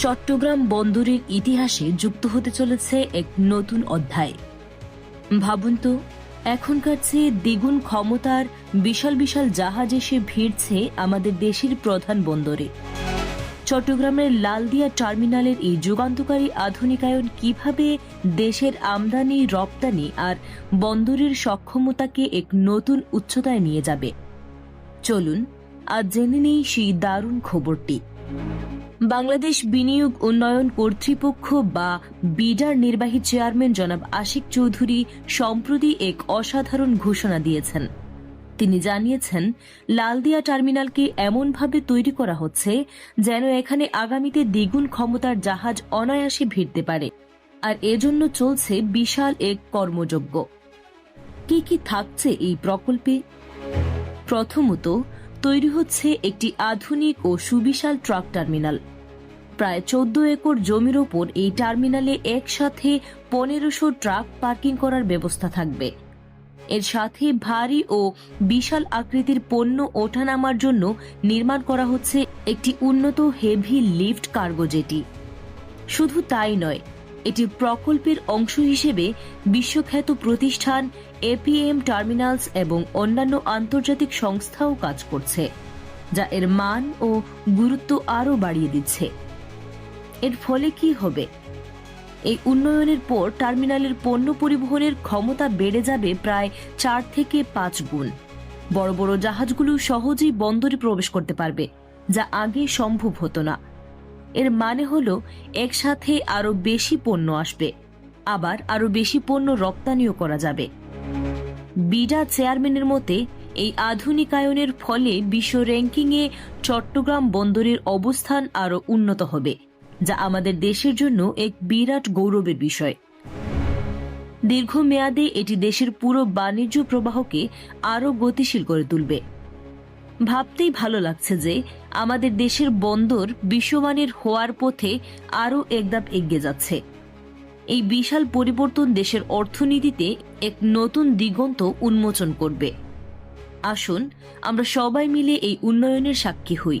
চট্টগ্রাম বন্দরের ইতিহাসে যুক্ত হতে চলেছে এক নতুন অধ্যায়। ভাবুন তো, এখনকার চেয়ে দ্বিগুণ ক্ষমতার বিশাল বিশাল জাহাজ এসে ভিড়ছে আমাদের দেশের প্রধান বন্দরে। চট্টগ্রামের লালদিয়া টার্মিনালের এই যুগান্তকারী আধুনিকায়ন কীভাবে দেশের আমদানি, রপ্তানি আর বন্দরের সক্ষমতাকে এক নতুন উচ্চতায় নিয়ে যাবে? চলুন, আজ জেনে নেই সেই দারুণ খবরটি। বাংলাদেশ বিনিয়োগ উন্নয়ন কর্তৃপক্ষ বা বিডার নির্বাহী চেয়ারম্যান জনাব আশিক চৌধুরী সম্প্রতি এক অসাধারণ ঘোষণা দিয়েছেন। তিনি জানিয়েছেন, লালদিয়া টার্মিনালকে এমনভাবে তৈরি করা হচ্ছে যেন এখানে আগামীতে দ্বিগুণ ক্ষমতার জাহাজ অনায়াসে ভিড়তে পারে। আর এজন্য চলছে বিশাল এক কর্মযজ্ঞ। কি কি থাকছে এই প্রকল্পে? প্রথমত, তৈরি হচ্ছে একটি আধুনিক ও সুবিশাল ট্রাক টার্মিনাল। প্রায় চোদ্দ একর জমির ওপর এই টার্মিনালে একসাথে পনেরোশো ট্রাক পার্কিং করার ব্যবস্থা থাকবে। এর সাথে ভারী ও বিশাল আকৃতির পণ্য ওঠানামার জন্য নির্মাণ করা হচ্ছে একটি উন্নত হেভি লিফট কার্গো জেটি। শুধু তাই নয়, এটি প্রকল্পের অংশ হিসেবে বিশ্বখ্যাত প্রতিষ্ঠান এপিএম টার্মিনালস এবং অন্যান্য আন্তর্জাতিক সংস্থাও কাজ করছে, যা এর মান ও গুরুত্ব আরও বাড়িয়ে দিচ্ছে। এর ফলে কি হবে? এই উন্নয়নের পর টার্মিনালের পণ্য পরিবহনের ক্ষমতা বেড়ে যাবে প্রায় চার থেকে পাঁচ গুণ। বড় বড় জাহাজগুলো সহজেই বন্দরে প্রবেশ করতে পারবে, যা আগে সম্ভব হতো না। এর মানে হল একসাথে আরও বেশি পণ্য আসবে, আবার আরও বেশি পণ্য রপ্তানিও করা যাবে। বিডা চেয়ারম্যানের মতে, এই আধুনিকায়নের ফলে বিশ্ব র্যাঙ্কিংয়ে চট্টগ্রাম বন্দরের অবস্থান আরও উন্নত হবে। যা আমাদের দেশের জন্য এক বিরাট গৌরবের বিষয়। দীর্ঘমেয়াদে এটি দেশের পুরো বাণিজ্য প্রবাহকে আরও গতিশীল করে তুলবে। ভাবতেই ভালো লাগছে যে আমাদের দেশের বন্দর বিশ্বমানের হওয়ার পথে আরও একদাপ এগিয়ে যাচ্ছে। এই বিশাল পরিবর্তন দেশের অর্থনীতিতে এক নতুন দিগন্ত উন্মোচন করবে। আসুন, আমরা সবাই মিলে এই উন্নয়নের সাক্ষী হই।